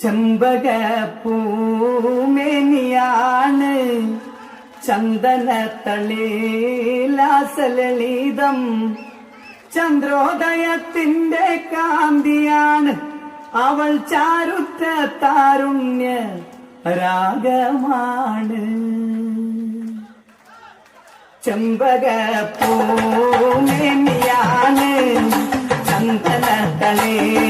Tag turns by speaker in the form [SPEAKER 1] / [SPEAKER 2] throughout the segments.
[SPEAKER 1] ചെമ്പക പൂമേനിയാണ് ചന്ദന തളിലാസലളിതം ചന്ദ്രോദയത്തിന്റെ കാന്തിയാണ് അവൾ ചാരുത്ത താരുണ്യ രാഗമാണ്. ചെമ്പകപ്പൂമേനിയാണ് ചന്ദന തളീലാസലളിതം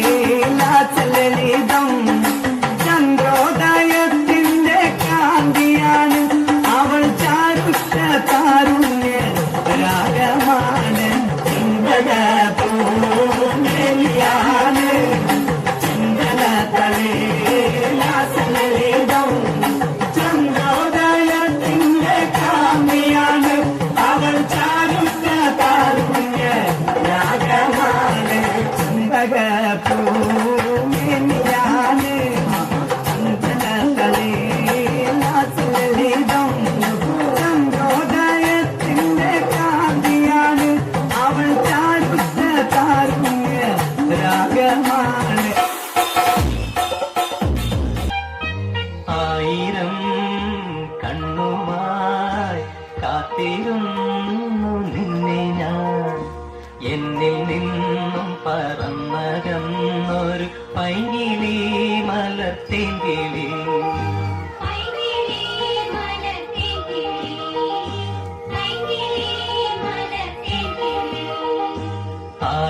[SPEAKER 1] back down.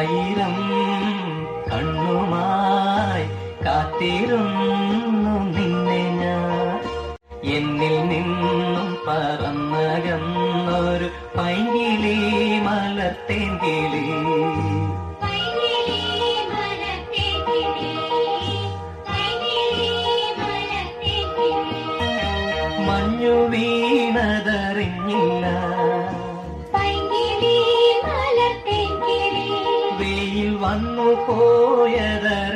[SPEAKER 2] ആയിരം കണ്ണുമായി കാത്തിരുന്നു നിന്നെ ഞാൻ. എന്നിൽ നിന്നും പറന്നകന്നൊരു പൈങ്കിളി മലത്തേങ്കിളി മഞ്ഞു വീണതറിഞ്ഞില്ല വന്നു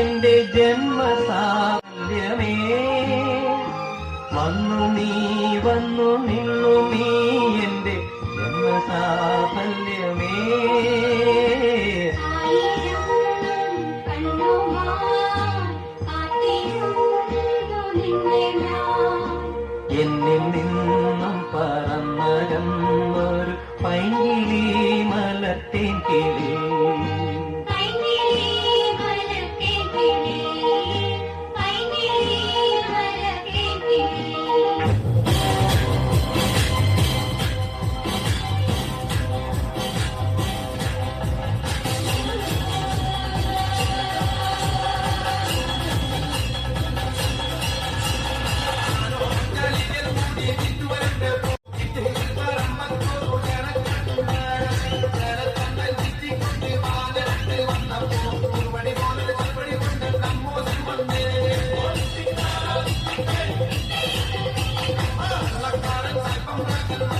[SPEAKER 2] എന്റെ ജന്മസാല്യമേ വന്നു നീ വന്നു നിന്നു നീ എന്റെ ജന്മസാഫല്യമേ. എന്നിൽ നിന്നും പറന്നകന്നൊരു പൈങ്കിളി മലത്തേൻ കിളി. Thank you.